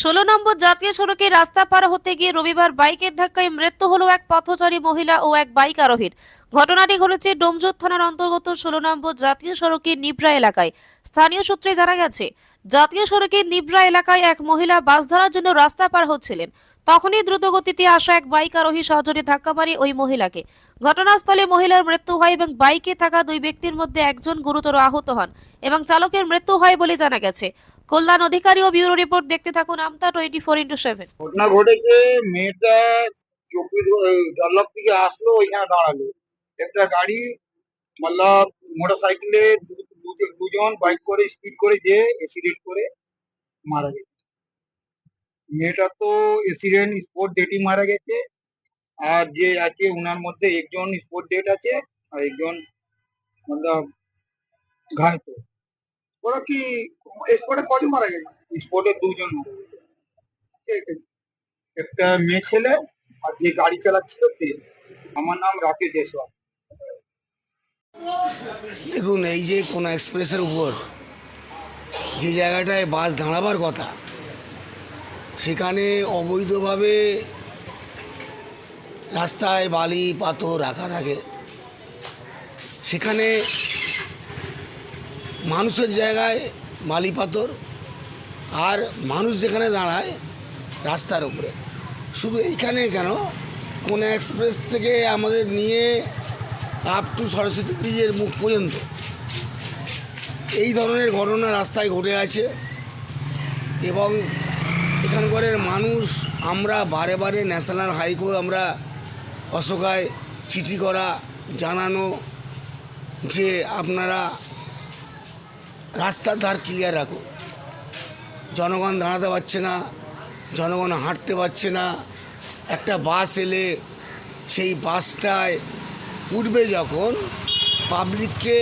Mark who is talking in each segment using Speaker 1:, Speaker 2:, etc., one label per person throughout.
Speaker 1: ষোলো নম্বর জাতীয় সড়কে রাস্তা পার হতে গিয়ে রবিবার বাইকের ধাক্কায় মৃত্যু হলো এক পথচারী মহিলা ও এক বাইক আরোহীর। ঘটনাটি ঘটেছে ডোমজুর থানার অন্তর্গত ষোলো নম্বর জাতীয় সড়কের নিবরা এলাকায়। স্থানীয় সূত্রে জানা গেছে, জাতীয় সড়কের নিবরা এলাকায় এক মহিলা বাস ধরার জন্য রাস্তা পার হচ্ছিলেন। তখনই দ্রুতগতিতে আসা এক বাইক আরোহী সহজরে ধাক্কা মারে ওই মহিলাকে। ঘটনাস্থলে মহিলার মৃত্যু হয় এবং বাইকে থাকা দুই ব্যক্তির মধ্যে একজন গুরুতর আহত হন এবং চালকের মৃত্যু হয় বলে জানা গেছে। কল্যাণ অধিকারী ও ব্যুরো রিপোর্ট দেখতে থাকুন Amta twenty four into seven
Speaker 2: ঘটনা ঘটেছে, মেয়েটা চব্বিশ ডেভেলপ থেকে আসলো, ওইখানে দাঁড়াল। একটা গাড়ি মতলব মোটর সাইকেলে দুজন বাইক করে স্পিড করে যে অ্যাক্সিডেন্ট করে মারা গেছে। মেয়েটা তো অ্যাক্সিডেন্ট স্পট ডেটই মারা গেছে, আর যে আছে ওনার মধ্যে একজন স্পোর্ট ডেট আছে, আর একজন মতলব ঘায়ত
Speaker 3: ওরা কি স্পটে কজন মারা গেছে?
Speaker 2: স্পটে দুজন মারা গেছে? একটা মেয়ে ছেলে আর যে গাড়ি চালাচ্ছিল সে। আমার নাম রাকেশ দেশওয়াল
Speaker 4: দেখুন এই যে কোনো এক্সপ্রেসের উপর যে জায়গাটায় বাস দাঁড়াবার কথা সেখানে অবৈধভাবে রাস্তায় বালি পাথর রাখা থাকে। সেখানে মানুষের জায়গায় বালি পাথর আর মানুষ যেখানে দাঁড়ায় রাস্তার উপরে। শুধু এইখানে কেন? কোন এক্সপ্রেস থেকে আমাদের নিয়ে আপ টু সরস্বতী ব্রিজের মুখ পর্যন্ত। এই ধরনের ঘটনা রাস্তায় ঘটে আছে এবং এখানকারের মানুষ আমরা বারে বারে ন্যাশনাল হাইকোর্ট আমরা অশোকায় চিঠি করা, জানানো যে আপনারা রাস্তার ধার ক্লিয়ার রাখো। জনগণ দাঁড়াতে পারছে না জনগণ হাঁটতে পারছে না। একটা বাস এলে সেই বাসটায় উঠবে যখন পাবলিককে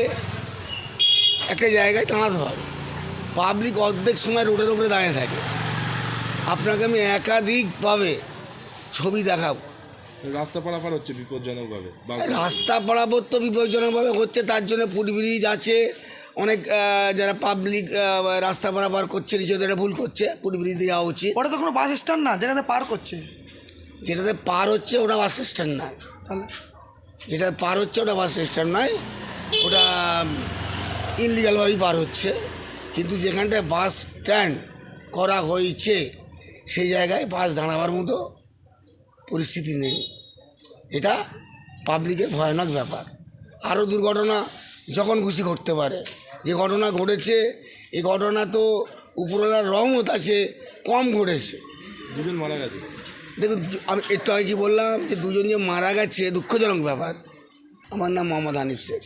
Speaker 4: একটা জায়গায় দাঁড়াতে হবে। পাবলিক অর্ধেক সময় রোডের উপরে দাঁড়িয়ে থাকে। আপনাকে আমি একাধিকভাবে ছবি দেখাবো।
Speaker 5: রাস্তা পারাপার হচ্ছে বিপজ্জনকভাবে।
Speaker 4: রাস্তা পারাবত তো বিপজ্জনকভাবে হচ্ছে তার জন্য ফুট ব্রিজ আছে। অনেক যারা পাবলিক রাস্তা পারাপার করছে নিজেদের ভুল করছে ফুট ব্রিজ দিয়ে যাওয়া উচিত।
Speaker 3: ওটা তো কোনো বাস স্ট্যান্ড না যেখানে পার করছে।
Speaker 4: যেটাতে পার হচ্ছে ওটা বাস স্ট্যান্ড নয়।
Speaker 3: তাহলে?
Speaker 4: যেটা পার হচ্ছে ওটা বাস স্ট্যান্ড নয়। ওটা ইনলিগালভাবেই পার হচ্ছে। কিন্তু যেখানটায় বাস স্ট্যান্ড করা হয়েছে সেই জায়গায় বাস দাঁড়াবার মতো পরিস্থিতি নেই। এটা পাবলিকের ভয়ানক ব্যাপার। আরও দুর্ঘটনা যখন খুশি ঘটতে পারে যে ঘটনা ঘটেছে এই ঘটনা তো উপরওয়ালার রহমত আছে কম ঘটেছে।
Speaker 5: দুজন মারা গেছে।
Speaker 4: দেখুন আমি একটু আগে কি বললাম যে দুজন যে মারা গেছে দুঃখজনক ব্যাপার। আমার নাম মোহাম্মদ হানিফ শেখ।